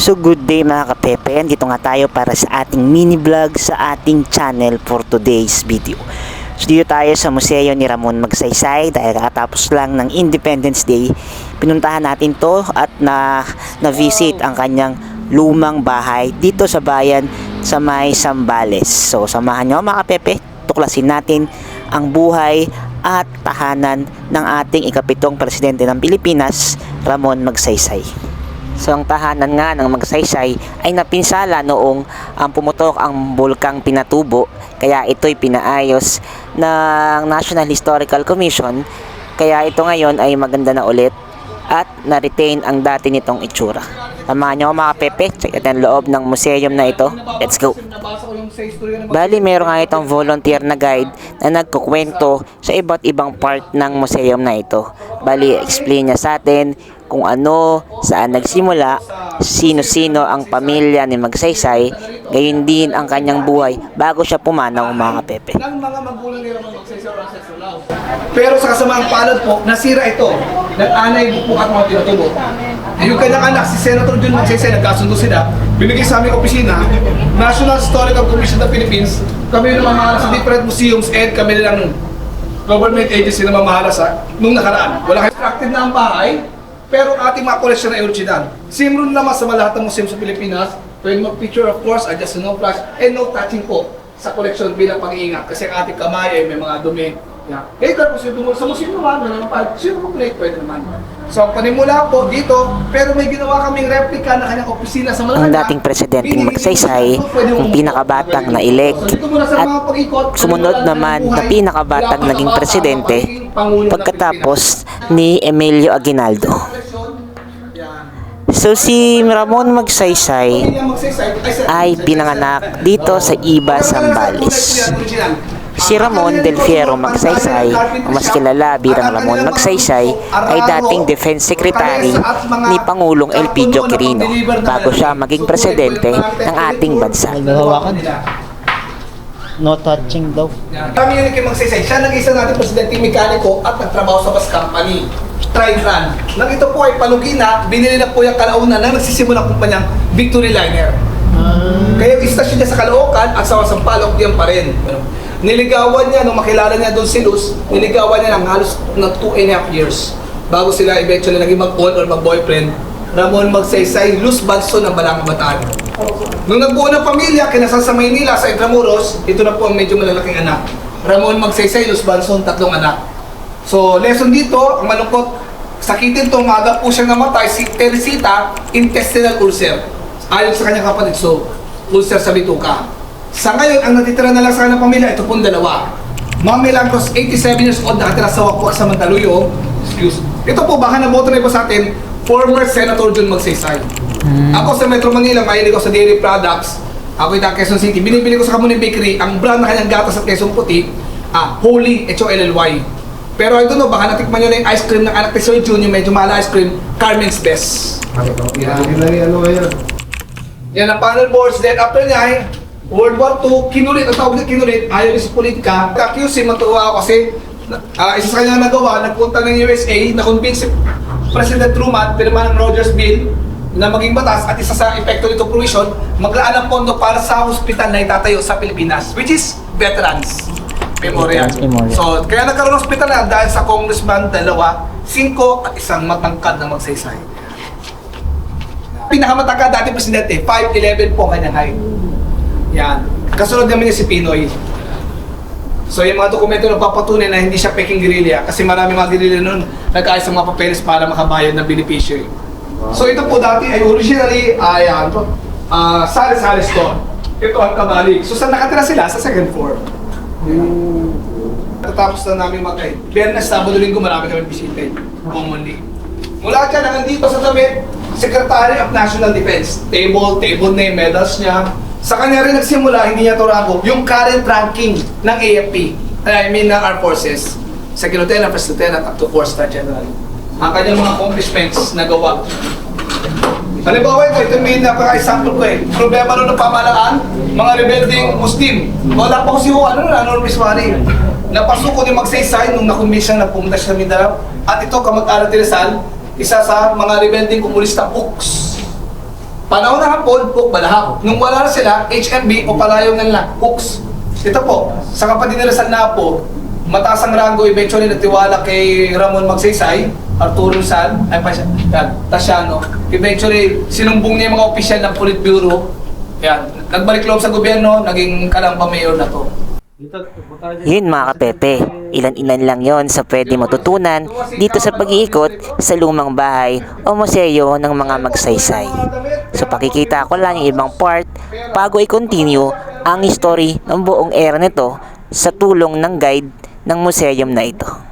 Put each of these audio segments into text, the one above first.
So good day mga kapepe, dito nga tayo para sa ating mini vlog sa ating channel for today's video. So dito tayo sa museo ni Ramon Magsaysay dahil kakatapos lang ng Independence Day. Pinuntahan natin to at na, na-visit ang kanyang lumang bahay dito sa bayan sa may Sambales. So samahan nyo mga kapepe, tuklasin natin ang buhay at tahanan ng ating ikapitong presidente ng Pilipinas, Ramon Magsaysay. So ang tahanan nga ng Magsaysay ay napinsala noong ang pumutok ang bulkang Pinatubo kaya ito'y pinaayos ng National Historical Commission kaya ito ngayon ay maganda na ulit at na-retain ang dati nitong itsura. Samahan nyo ako mga pepe, check natin loob ng museum na ito. Let's go! Bali, meron nga itong volunteer na guide na nagkukwento sa iba't ibang part ng museum na ito. Bali, explain niya sa atin kung ano, saan nagsimula, sino-sino ang pamilya ni Magsaysay, gayon din ang kanyang buhay bago siya pumanaw mga kapepe. ng mga magulang ni Ramon Magsaysay or. Pero sa kasamaang palad po, nasira ito. Nag-anay bukbuk at mga tinutubo. Yung kanyang anak, si Senator Jun Magsaysay, nagkasundo sila. Binigay sa aming opisina, National Historical Commission of the Philippines. Kami yung mamahala sa different museums and kami nilang government agency na mamahala sa nung nakaraan. Wala kayo constructed na ang bahay, pero ang ating mga koleksyon ay original. Rule naman sa lahat ng museum sa Pilipinas. Pwede mag-picture of course, adjust no flash, and no touching po sa koleksyon bilang pag-iingat. Kasi ang ating kamay ay may mga dumi. Yeah. Eh, tapos yung dumo sa museum naman, wala naman pa, sino po plate, pwede naman. So, panimula po dito, pero may ginawa kaming replica na kanyang opisina sa Malacanang. Ang dating presidenteng Magsaysay, ang pinakabatang na elect, at sumunod naman na pinakabatang naging presidente pagkatapos ni Emilio Aguinaldo. So si Ramon Magsaysay ay pinanganak dito sa Iba, Sambales. Si Ramon Del Fierro Magsaysay, o mas kilala bilang Ramon Magsaysay, ay dating Defense Secretary ni Pangulong Elpidio Quirino bago siya maging presidente ng ating bansa. No touching daw. Kami yun kay Magsaysay. Siya nag-isa natin presidenteng mekaniko at nagtrabaho sa bus company. Tri-Tran. Nang ito po ay palugi na, binili na po yung kalaunan na nagsisimula ang kumpanyang Victory Liner. Kaya yung istasyon niya sa Caloocan at sa Sampaloc yan pa rin. Ano, Niligawan niya, nung makilala niya doon si Luz, niligawan niya ng halos ng two and a half years bago sila eventually naging mag-on or mag-boyfriend. Ramon Magsaysay, Luz Balso ng Balang Bataan. Nung nagbuo ng pamilya, kinasal sa Maynila, sa Intramuros, ito na po ang medyo malalaking anak. Ramon Magsaysay, Luz Balso, tatlong anak. So, lesson dito, ang malungkot, sakitin to, maaga po siyang namatay, si Teresita, intestinal ulcer. Ayon sa kanyang kapatid, so, ulcer sa bituka. Sa ngayon, ang natitira na lang sa kanyang pamilya, ito pong dalawa. Ma'am Milagros, 87 years old, nakatira sa Wakwak sa Mandaluyong. Excuse. Ito po, baka naboto na iba sa atin, former Senator John Magsaysay. Ako sa Metro Manila, mahilig ako sa dairy products. Ako yung Quezon City. Binibili ko sa Kamuning Bakery, ang brand na kanyang gatas at Quezon Puti, ah, Holy H-O-L-L-Y. Pero I don't know, baka natikman nyo na yung ice cream ng anak ni Sir Jun, yung medyo mahal ice cream, Carmen's Best. Yan. ano ngayon? Yan ang panel boards. Then after niya, ay World War II, kinulit, ang tawag na kinulit, ayaw sa politika. Matuwa ako kasi ah, isa sa kanya nagawa, nagpunta ng USA, na-convince si President Truman, pirma ng Rogers Bill, na maging batas at isa sa epekto nito fruition, maglaan ng pondo para sa hospital na itatayo sa Pilipinas, which is Veterans Memorial. Memorial. So, kaya nagkaroon ng hospital na dahil sa congressman, dalawa, singko at isang matangkad na magsaysay. Pinakamatangkad dati presidente, 5'11 po kanyang height. Yan. Kasunod namin niya si Pinoy. So yung mga dokumento na papatunay na hindi siya peking guerrilla kasi marami mga guerrilla noon nag-ayos ng mga papeles para makabayad ng beneficiary. So ito po dati ay originally ay ano to, ah sari-sari store. Ito ang kabalik. So saan nakatira sila? Sa second floor. Tatapos na namin mag-ay. Biyernes, Sabado, Linggo, marami kami bisita. Commonly. Mula dyan, hanggang dito sa tabi, Secretary of National Defense. Table, table name, medals niya. Sa kanya rin nagsimula, hindi niya to rago, yung current ranking ng AFP. I mean, ng Armed Forces. Second Lieutenant, First Lieutenant, up to 4-star General. Ang kanyang mga accomplishments na gawa. Halimbawa ito, ito may napaka-example ko eh. Problema noon ng pamahalaan, mga rebelding Muslim. Wala pa ko si ano na, ano Miswari. Napasuko ni Magsaysay nung nakumbis siyang nagpumunta siya sa Mindanao. At ito, kamag-anak ni Rizal, isa sa mga rebelding komunista Ux. Panahon na hapon, hook balahap. Nung wala na sila, HMB o palayaw na lang, hooks. Ito po, sa kapatid nila sa Napo, mataas ang rango eventually natiwala kay Ramon Magsaysay, Arturo San, ay pa siya, Tasiano. Eventually, sinumbong niya yung mga opisyal ng Politburo. Yan, nagbalik loob sa gobyerno, naging kalamba mayor na to. Yun mga kapepe, ilan-ilan lang yon sa pwede matutunan dito sa pag-iikot sa lumang bahay o museo ng mga magsaysay. So pakikita ko lang yung ibang part bago i-continue ang history ng buong era nito sa tulong ng guide ng museum na ito.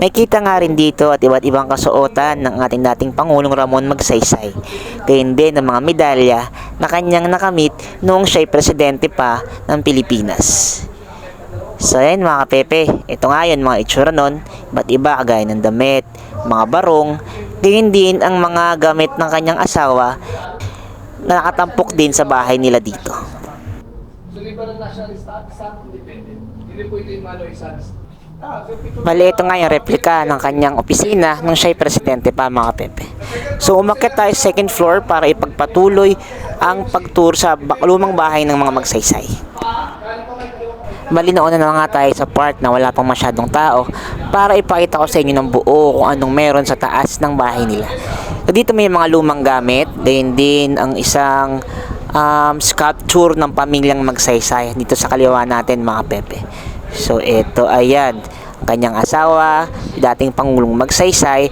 May kita nga rin dito at iba't ibang kasuotan ng ating dating Pangulong Ramon Magsaysay. Gayun din ng mga medalya na kanyang nakamit noong siya'y presidente pa ng Pilipinas. So yan mga kapepe, ito nga yun mga itsura nun, iba't iba kagaya ng damit, mga barong, gayon din ang mga gamit ng kanyang asawa na nakatampok din sa bahay nila dito. So, liberal national status, independent. Hindi ito yung ano, isang Bali, ito nga yung replika ng kanyang opisina nung siya'y presidente pa mga pepe. So umakyat tayo sa second floor para ipagpatuloy ang pagtour sa lumang bahay ng mga magsaysay. Bali nauna na nga tayo sa part na wala pang masyadong tao para ipakita ko sa inyo ng buo kung anong meron sa taas ng bahay nila. So, dito may mga lumang gamit, din din ang isang um, sculpture ng pamilyang magsaysay dito sa kaliwa natin mga pepe. So ito ayan, ang kanyang asawa, dating Pangulong Magsaysay,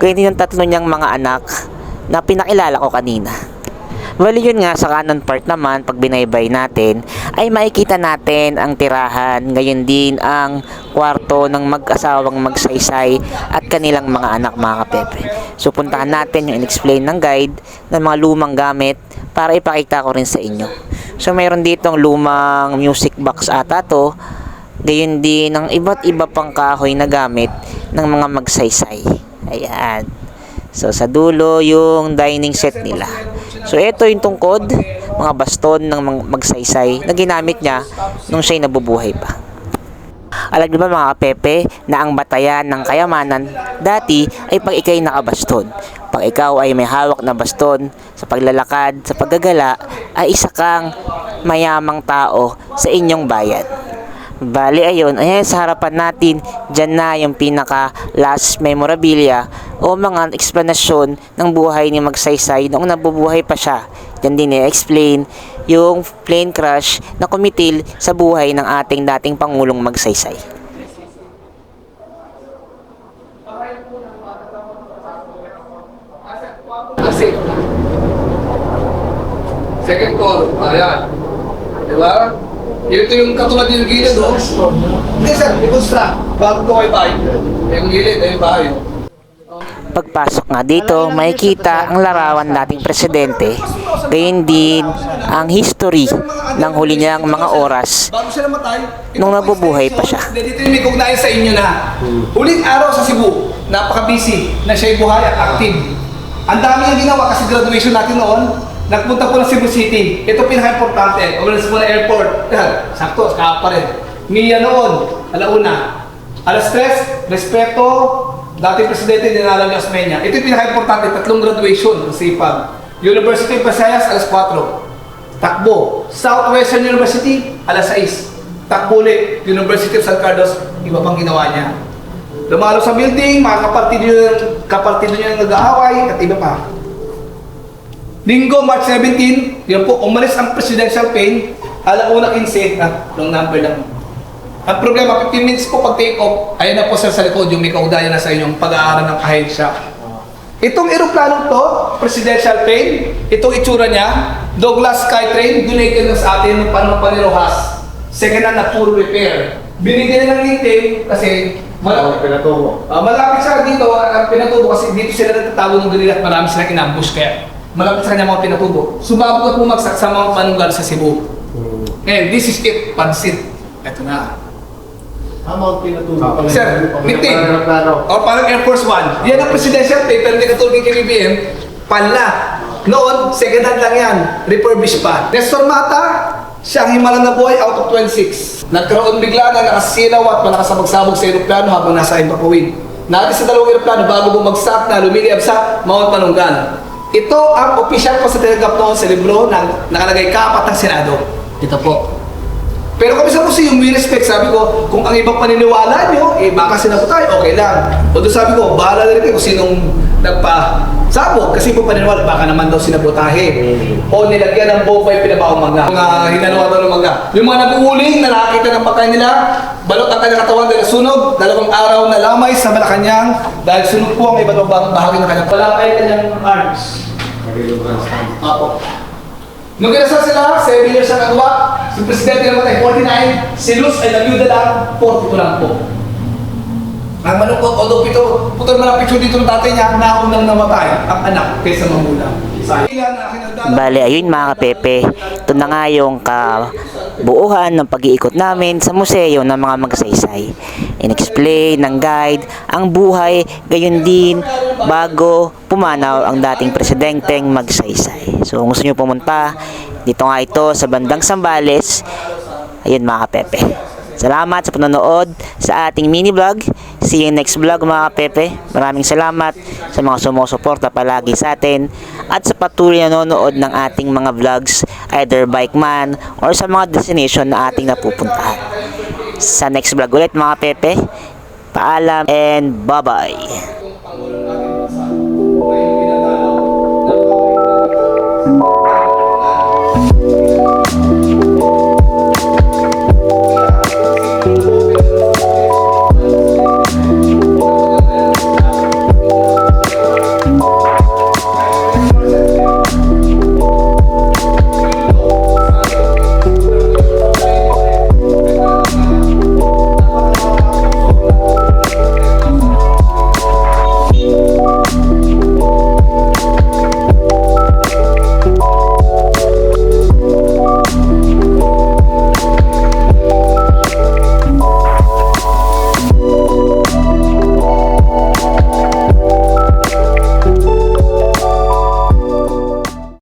din ang tatlo niyang mga anak na pinakilala ko kanina. Bali yun nga sa kanan part naman, pag binaybay natin, ay makikita natin ang tirahan, ngayon din ang kwarto ng mag-asawang magsaysay at kanilang mga anak mga kapepe. So puntahan natin yung in-explain ng guide ng mga lumang gamit para ipakita ko rin sa inyo. So mayroon ditong lumang music box ata to, gayon din ang iba't iba pang kahoy na gamit ng mga magsaysay. Ayan. So sa dulo yung dining set nila. So ito yung tungkod, mga baston ng magsaysay na ginamit niya nung siya'y nabubuhay pa. Alam niyo ba mga kapepe na ang batayan ng kayamanan dati ay pag ikay nakabaston. Pag ikaw ay may hawak na baston sa paglalakad, sa paggagala, ay isa kang mayamang tao sa inyong bayan. Bali ayun, ayan sa harapan natin, dyan na yung pinaka last memorabilia o mga explanasyon ng buhay ni Magsaysay noong nabubuhay pa siya. Yan din i-explain yung plane crash na kumitil sa buhay ng ating dating Pangulong Magsaysay. Kasi, second call, ayan. Di? Ito yung katulad yung gilid, oh. Hindi sir, i-construct. Bago ko kayo bahay. Yung gilid, yung bahay. oh. Pagpasok nga dito, makikita ang larawan dating presidente, gayon din ang history ng huli niyang mga oras Nung nabubuhay pa siya. Dito yung may kugnayan sa inyo na huling araw sa Cebu, napaka-busy na siya'y buhay at active. Ang dami niyang ginawa kasi graduation natin noon, nagpunta po ng Cebu City. Ito pinaka-importante, umalis po na airport. Sakto, kaya pa rin. Mia noon, alauna. Alas tres, respeto, dating presidente dinala ni Osmeña. Ito yung pinaka-importante, tatlong graduation ng SIPAG. University of Visayas, alas 4. Takbo. Southwestern University, alas 6. Takbo ulit. University of San Carlos, iba pang ginawa niya. Lumalo sa building, mga kapartido niya, kapartido niya nag-aaway, at iba pa. Linggo, March 17, yun po, umalis ang presidential plane, alauna 15, ah, long number lang. Ang problema, 15 minutes po pag take off, ayun na po sir sa likod, yung may kaudayan na sa inyong pag-aaral ng ahensya. Itong eroplano to, presidential plane, itong itsura niya, Douglas Skytrain, donated na sa atin ng panahon pa ni Rojas. Second hand na puro repair. Binigyan na ng LinkedIn kasi malapit, Ah, malapit sa dito, ang pinatubo kasi dito sila nagtatago ng ganila at marami silang inambush kaya malapit sa kanya mga pinatubo. Sumabot na bumagsak sa mga panunggal sa Cebu. And this is it, pansit. Ito na. Sir, meeting. O parang Air Force One. Yan ang presidential paper, hindi katulad ng KBBM. Pala. Noon, second hand lang yan. Refurbished pa. Nestor Mata, siya ang himala na buhay out of 26. Nagkaroon bigla na nakasilaw at nakasabag-sabog sa aeroplano habang nasa Impapawid. Natin sa dalawang aeroplano bago bumagsak na lumiliyab sa Mount Manunggan. Ito ang official ko sa tinanggap noon sa libro ng nakalagay kapat ng Senado. Ito po. Pero kami sa yung may respect, sabi ko, kung ang ibang paniniwala nyo, eh baka sinabi tayo, okay lang. O doon sabi ko, bahala na rin kayo kung sinong nagpa-sabog. Kasi po paniniwala, baka naman daw sinabotahe. O nilagyan ng bopay pinabawang mangga. Mga hinaluan daw ng mangga. Yung mga nag-uuling na nakakita ng pagkain nila, balot ang kanyang katawan dahil sunog, dalawang araw na lamay sa Malacanang dahil sunog po ang iba't ibang bahagi ng kanyang palakay kanyang arms. Apo. Nung kinasal sila, 7 years ang nagawa, si Presidente namatay 49, si Luz ay nagyuda lang, 42 lang po. Ang malungkot, although pito, putol man ang picture dito ng tatay niya, naunang namatay ang anak kaysa magulang. Bale, ayun mga kapepe, ito na nga yung kabuuhan ng pag-iikot namin sa museo ng mga magsaysay. In-explain ng guide ang buhay, gayon din bago pumanaw ang dating presidenteng magsaysay. So kung gusto nyo pumunta, dito nga ito sa bandang Sambales, ayun mga kapepe. Salamat sa panonood sa ating mini vlog. See you next vlog mga kapepe. Maraming salamat sa mga sumusuporta palagi sa atin at sa patuloy na nanonood ng ating mga vlogs either bike man or sa mga destination na ating napupuntahan. Sa next vlog ulit mga pepe. Paalam and bye-bye.